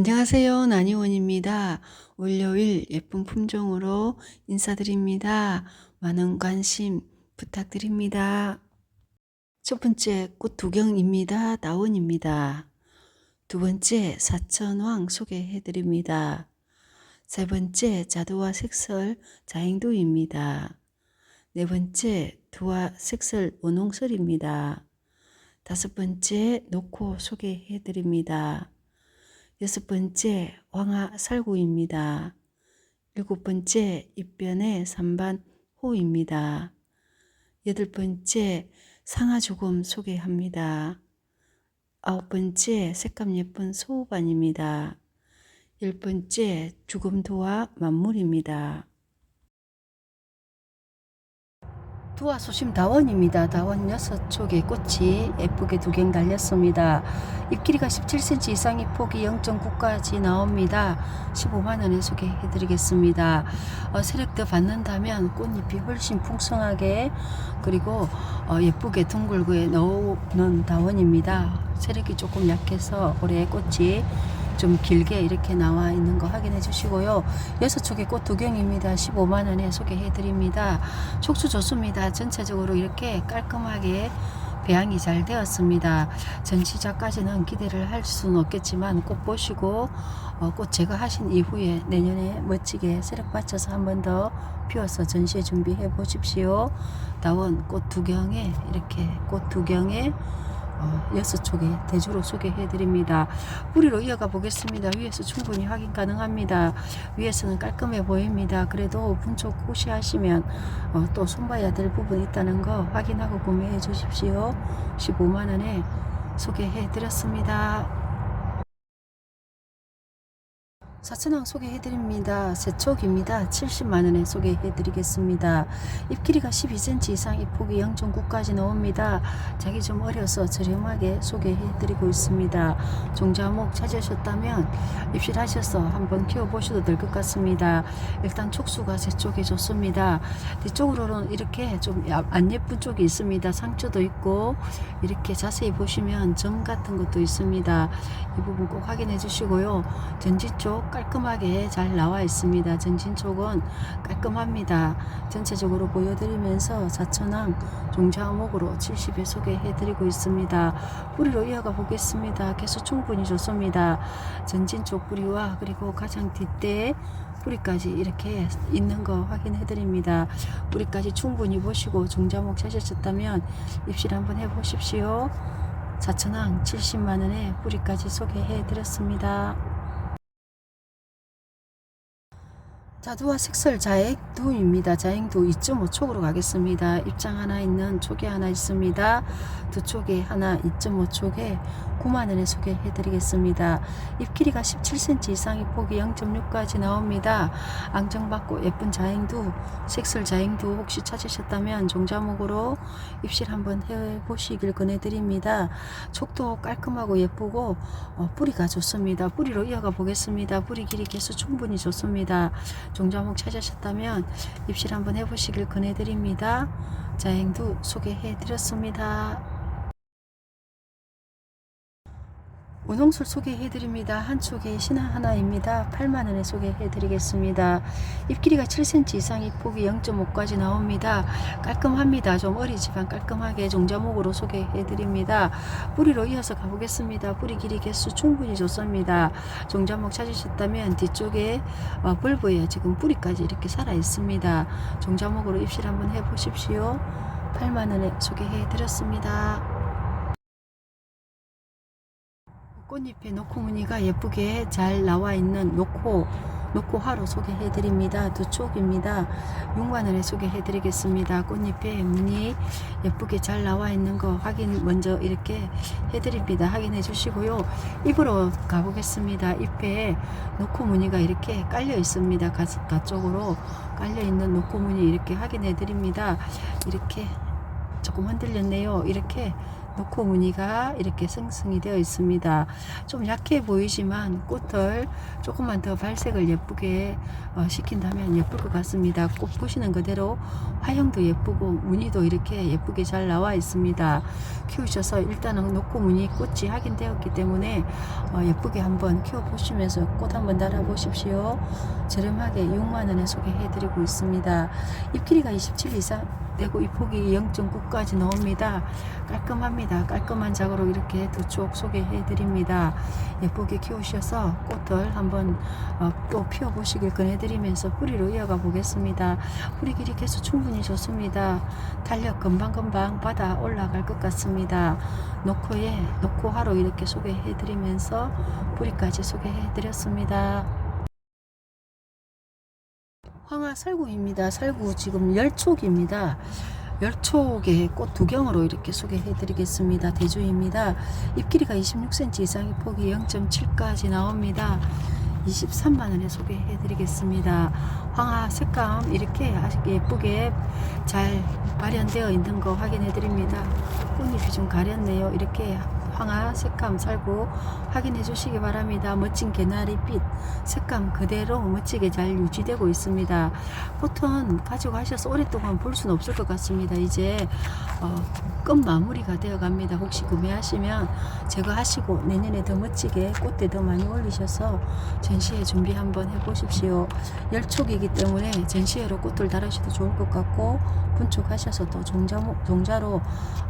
안녕하세요. 나니원입니다. 월요일 예쁜 품종으로 인사드립니다. 많은 관심 부탁드립니다. 첫 번째 꽃 두경입니다. 나원입니다. 두 번째 사천왕 소개해드립니다. 세 번째 자두와 색설 자행도입니다. 네 번째 두와 색설 원홍설입니다. 다섯 번째 노코 소개해드립니다. 여섯 번째 왕하 살구입니다. 일곱 번째 입변의 삼반 호입니다. 여덟 번째 상하조금 소개합니다. 아홉 번째 색감 예쁜 소반입니다. 열 번째 죽음 도와 만물입니다. 두화 소심 다원입니다. 다원 여섯 촉의 꽃이 예쁘게 두경 달렸습니다. 잎 길이가 17cm 이상의 폭이 0.9까지 나옵니다. 15만원에 소개해드리겠습니다. 어, 세력도 받는다면 꽃잎이 훨씬 풍성하게 그리고 어, 예쁘게 둥글게 나오는 다원입니다. 세력이 조금 약해서 올해 꽃이 좀 길게 이렇게 나와 있는 거 확인해 주시고요. 여섯 촉의 꽃 두 경입니다. 15만 원에 소개해 드립니다. 촉수 좋습니다. 전체적으로 이렇게 깔끔하게 배양이 잘 되었습니다. 전시작까지는 기대를 할 수는 없겠지만 꼭 보시고 어, 꽃 제거하신 이후에 내년에 멋지게 세력 받쳐서 한 번 더 피워서 전시회 준비해 보십시오. 다원 꽃두 경에 이렇게 꽃 두 경에 어, 여섯 촉에 대주로 소개해 드립니다. 뿌리로 이어가 보겠습니다. 위에서 충분히 확인 가능합니다. 위에서는 깔끔해 보입니다. 그래도 분촉 혹시 하시면 어, 또 손봐야 될 부분이 있다는 거 확인하고 구매해 주십시오. 15만원에 소개해 드렸습니다. 사천왕 소개해드립니다. 세촉입니다. 70만원에 소개해드리겠습니다. 잎 길이가 12cm 이상, 잎 폭이 0.9까지 나옵니다. 자기 좀 어려서 저렴하게 소개해드리고 있습니다. 종자목 찾으셨다면 입실하셔서 한번 키워보셔도 될 것 같습니다. 일단 촉수가 세쪽이 좋습니다. 뒤쪽으로는 이렇게 좀 안 예쁜 쪽이 있습니다. 상처도 있고 이렇게 자세히 보시면 점 같은 것도 있습니다. 이 부분 꼭 확인해 주시고요. 전지 쪽 깔끔하게 잘 나와 있습니다. 전진 쪽은 깔끔합니다. 전체적으로 보여드리면서 사천왕 종자목으로 70에 소개해 드리고 있습니다. 뿌리로 이어가 보겠습니다. 개수 충분히 좋습니다. 전진 쪽 뿌리와 그리고 가장 뒷대 뿌리까지 이렇게 있는 거 확인해 드립니다. 뿌리까지 충분히 보시고 종자목 찾으셨다면 입실 한번 해 보십시오. 사천왕 70만원에 뿌리까지 소개해 드렸습니다. 자두와 색설 자행두입니다. 자행두 2.5촉으로 가겠습니다. 입장 하나 있는 촉이 하나 있습니다. 두 촉에 하나 2.5촉에 9만원에 소개해드리겠습니다. 잎 길이가 17cm 이상의 폭이 0.6까지 나옵니다. 앙정받고 예쁜 자행두, 색설 자행두 혹시 찾으셨다면 종자목으로 입실 한번 해보시길 권해드립니다. 촉도 깔끔하고 예쁘고 어, 뿌리가 좋습니다. 뿌리로 이어가 보겠습니다. 뿌리 길이 개수 충분히 좋습니다. 종자목 찾으셨다면 입실 한번 해보시길 권해드립니다. 자행두 소개해드렸습니다. 운홍술 소개해드립니다. 한쪽에 신화 하나입니다. 8만원에 소개해드리겠습니다. 잎 길이가 7cm 이상, 잎 폭이 0.5까지 나옵니다. 깔끔합니다. 좀 어리지만 깔끔하게 종자목으로 소개해드립니다. 뿌리로 이어서 가보겠습니다. 뿌리 길이 개수 충분히 좋습니다. 종자목 찾으셨다면 뒤쪽에 어, bulb에 지금 뿌리까지 이렇게 살아 있습니다. 종자목으로 입실 한번 해보십시오. 8만원에 소개해드렸습니다. 꽃잎에 노코 무늬가 예쁘게 잘 나와 있는 노코 노코화로 소개해 드립니다. 두 촉입니다. 6만원에 소개해 드리겠습니다. 꽃잎에 무늬 예쁘게 잘 나와 있는 거 확인 먼저 이렇게 해 드립니다. 확인해 주시고요. 잎으로 가보겠습니다. 잎에 노코 무늬가 이렇게 깔려 있습니다. 가슴가 쪽으로 깔려 있는 노코 무늬 이렇게 확인해 드립니다. 이렇게 조금 흔들렸네요. 이렇게 노코 무늬가 이렇게 생성이 되어 있습니다. 좀 약해 보이지만 꽃을 조금만 더 발색을 예쁘게 어, 시킨다면 예쁠 것 같습니다. 꽃 보시는 그대로 화형도 예쁘고 무늬도 이렇게 예쁘게 잘 나와 있습니다. 키우셔서 일단은 노코 무늬 꽃이 확인되었기 때문에 어, 예쁘게 한번 키워 보시면서 꽃 한번 달아 보십시오. 저렴하게 6만 원에 소개해 드리고 있습니다. 잎 길이가 27 이상 되고 잎 폭이 0.9까지 나옵니다. 깔끔합니다. 깔끔한 작으로 이렇게 두 쪽 소개해 드립니다. 예쁘게 키우셔서 꽃을 한번 어, 또 피워 보시길 권해 드리면서 뿌리로 이어가 보겠습니다. 뿌리 길이 개수 충분히 좋습니다. 탄력 금방금방 받아 올라갈 것 같습니다. 노코에 노코하로 이렇게 소개해 드리면서 뿌리까지 소개해 드렸습니다. 황화 살구입니다. 살구 지금 열촉입니다. 열촉의 꽃 두경으로 이렇게 소개해 드리겠습니다. 대주입니다. 잎 길이가 26cm 이상의 폭이 0.7까지 나옵니다. 23만원에 소개해 드리겠습니다. 황화 색감 이렇게 아주 예쁘게 잘 발현되어 있는 거 확인해 드립니다. 꽃잎이 좀 가렸네요. 이렇게 황화 색감 살고 확인해 주시기 바랍니다. 멋진 개나리빛 색감 그대로 멋지게 잘 유지되고 있습니다. 꽃은 가지고 하셔서 오랫동안 볼 수는 없을 것 같습니다. 이제 어, 끝 마무리가 되어 갑니다. 혹시 구매하시면 제거하시고 내년에 더 멋지게 꽃대 더 많이 올리셔서 전시회 준비 한번 해보십시오. 열촉이기 때문에 전시회로 꽃을 달으셔도 좋을 것 같고 분촉하셔서 또 종자, 종자로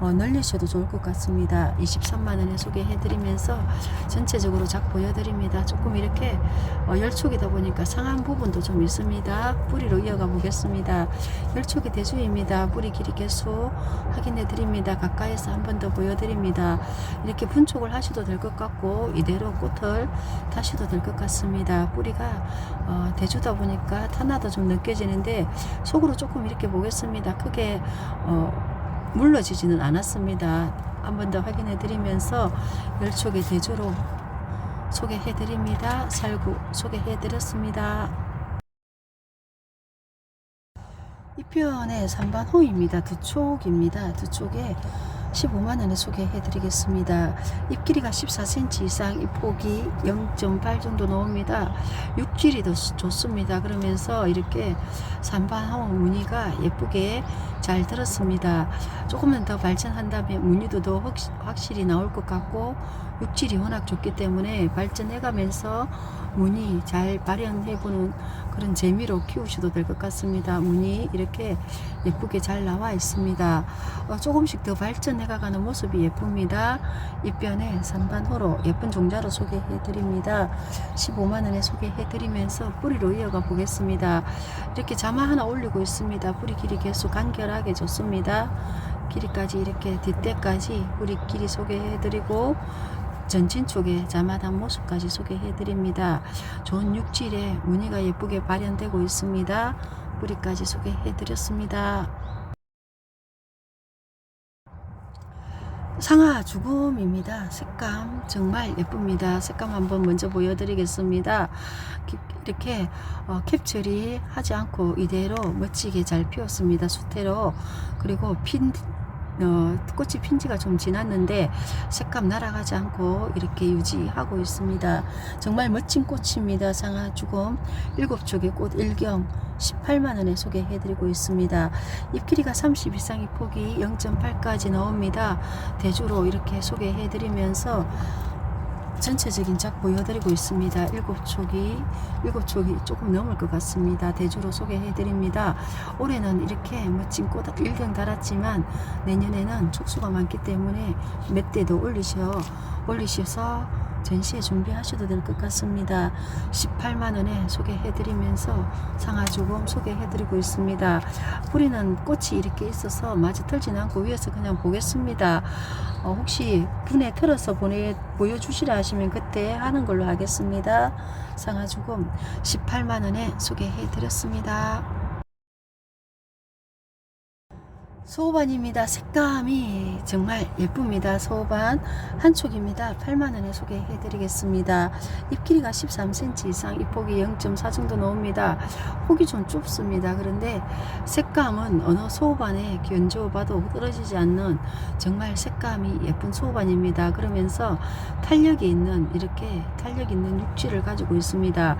어, 늘리셔도 좋을 것 같습니다. 23만 원에 소개해드리면서 전체적으로 작 보여드립니다. 조금 이렇게 어, 열촉이다 보니까 상한 부분도 좀 있습니다. 뿌리로 이어가 보겠습니다. 열촉이 대주입니다. 뿌리 길이 개수 확인해 드립니다. 가까이서 한 번 더 보여드립니다. 이렇게 분촉을 하셔도 될 것 같고 이대로 꽃을 타셔도 될 것 같습니다. 뿌리가 어, 대주다 보니까 탄화도 좀 느껴지는데 속으로 조금 이렇게 보겠습니다. 크게 어, 물러지지는 않았습니다. 한 번 더 확인해 드리면서 열촉의 대주로 소개해 드립니다. 살구 소개해 드렸습니다. 이 편의 3반 호입니다. 두 촉입니다. 두 촉에 15만원에 소개해 드리겠습니다. 잎 길이가 14cm 이상, 잎 폭이 0.8 정도 나옵니다. 육 길이도 좋습니다. 그러면서 이렇게 3반 호 무늬가 예쁘게 잘 들었습니다. 조금만 더 발전한다면 확- 확실히 나올 것 같고 육질이 워낙 좋기 때문에 발전해가면서 무늬 잘 발현해보는 그런 재미로 키우셔도 될 것 같습니다. 무늬 이렇게 예쁘게 잘 나와 있습니다. 어, 조금씩 더 발전해가는 모습이 예쁩니다. 입변에 산반호로 예쁜 종자로 소개해 드립니다. 15만원에 소개해 드리면서 뿌리로 이어가 보겠습니다. 이렇게 자마 하나 올리고 있습니다. 뿌리 길이 계속 간결 하게 좋습니다. 길이까지 이렇게 뒷대까지 뿌리 길이 소개해 드리고 전진 쪽에 자마단 모습까지 소개해 드립니다. 좋은 육질의 무늬가 예쁘게 발현되고 있습니다. 뿌리까지 소개해 드렸습니다. 상하 죽음입니다. 색감 정말 예쁩니다. 색감 한번 먼저 보여드리겠습니다. 기- 이렇게 어, 캡처리 하지 않고 이대로 멋지게 잘 피었습니다. 수태로 그리고 핀 어, 꽃이 핀 지가 좀 지났는데 색감 날아가지 않고 이렇게 유지하고 있습니다. 정말 멋진 꽃입니다. 상하 죽음 일곱 쪽의 꽃 일경 18만 원에 소개해드리고 있습니다. 잎 길이가 30 이상의 폭이 0.8까지 나옵니다. 대주로 이렇게 소개해드리면서 전체적인 작 보여드리고 있습니다. 일곱 촉이 일곱 촉이 조금 넘을 것 같습니다. 대주로 소개해드립니다. 올해는 이렇게 멋진 꽃 일경 달았지만 내년에는 촉수가 많기 때문에 몇 대도 올리셔 올리셔서 전시회 준비하셔도 될 것 같습니다. 18만 원에 소개해드리면서 상하조금 소개해드리고 있습니다. 뿌리는 꽃이 이렇게 있어서 마주 털진 않고 위에서 그냥 보겠습니다. 어, 혹시 분에 틀어서 보내 보여주시라 하시면 그때 하는 걸로 하겠습니다. 상하조금 18만 원에 소개해드렸습니다. 소반입니다. 색감이 정말 예쁩니다. 소반 한 촉입니다. 8만 원에 소개해 드리겠습니다. 잎 길이가 13cm 이상, 잎폭이 0.4 정도 나옵니다. 폭이 좀 좁습니다. 그런데 색감은 어느 소반에 견주어봐도 떨어지지 않는 정말 색감이 예쁜 소반입니다. 그러면서 탄력이 있는 이렇게 탄력 있는 육지를 가지고 있습니다.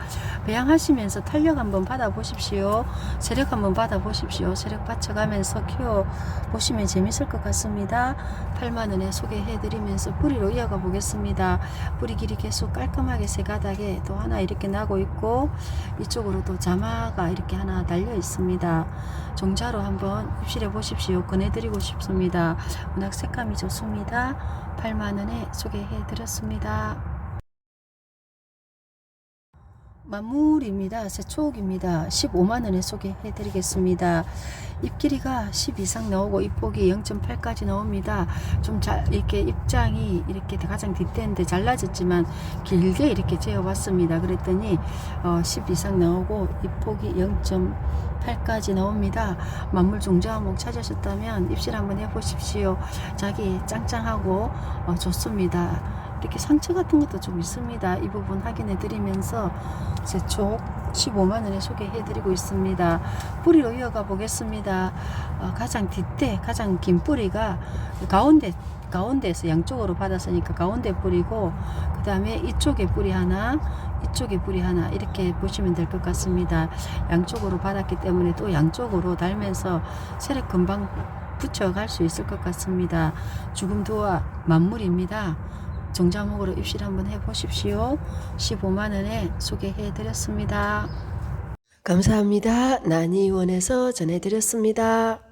배양하시면서 탄력 한번 받아 보십시오. 세력 한번 받아 보십시오. 세력 받쳐가면서 키워 보시면 재밌을 것 같습니다. 8만 원에 소개해 드리면서 뿌리로 이어가 보겠습니다. 뿌리 길이 계속 깔끔하게 세 가닥에 또 하나 이렇게 나고 있고 이쪽으로 또 자마가 이렇게 하나 달려 있습니다. 종자로 한번 입실해 보십시오. 권해드리고 싶습니다. 워낙 색감이 좋습니다. 8만 원에 소개해 드렸습니다. 만물입니다. 새초옥입니다. 15만 원에 소개해 드리겠습니다. 잎 길이가 10 이상 나오고 잎폭이 0.8까지 나옵니다. 좀잘 이렇게 입장이 이렇게 가장 뒷대인데 잘라졌지만 길게 이렇게 재어봤습니다. 그랬더니 어, 10 이상 나오고 잎폭이 0.8까지 나옵니다. 만물 종자목 찾으셨다면 입실 한번 해보십시오. 자기 짱짱하고 어, 좋습니다. 이렇게 상처 같은 것도 좀 있습니다. 이 부분 확인해 드리면서 제촉 15만 원에 소개해 드리고 있습니다. 뿌리로 이어가 보겠습니다. 어, 가장 뒷대 가장 긴 뿌리가 가운데 가운데에서 양쪽으로 받았으니까 가운데 뿌리고 그 다음에 이쪽에 뿌리 하나 이쪽에 뿌리 하나 이렇게 보시면 될 것 같습니다. 양쪽으로 받았기 때문에 또 양쪽으로 달면서 세력 금방 붙여갈 수 있을 것 같습니다. 죽음 도와 만물입니다. 정자목으로 입실 한번 해보십시오. 15만 원에 소개해 드렸습니다. 감사합니다. 난이원에서 전해드렸습니다.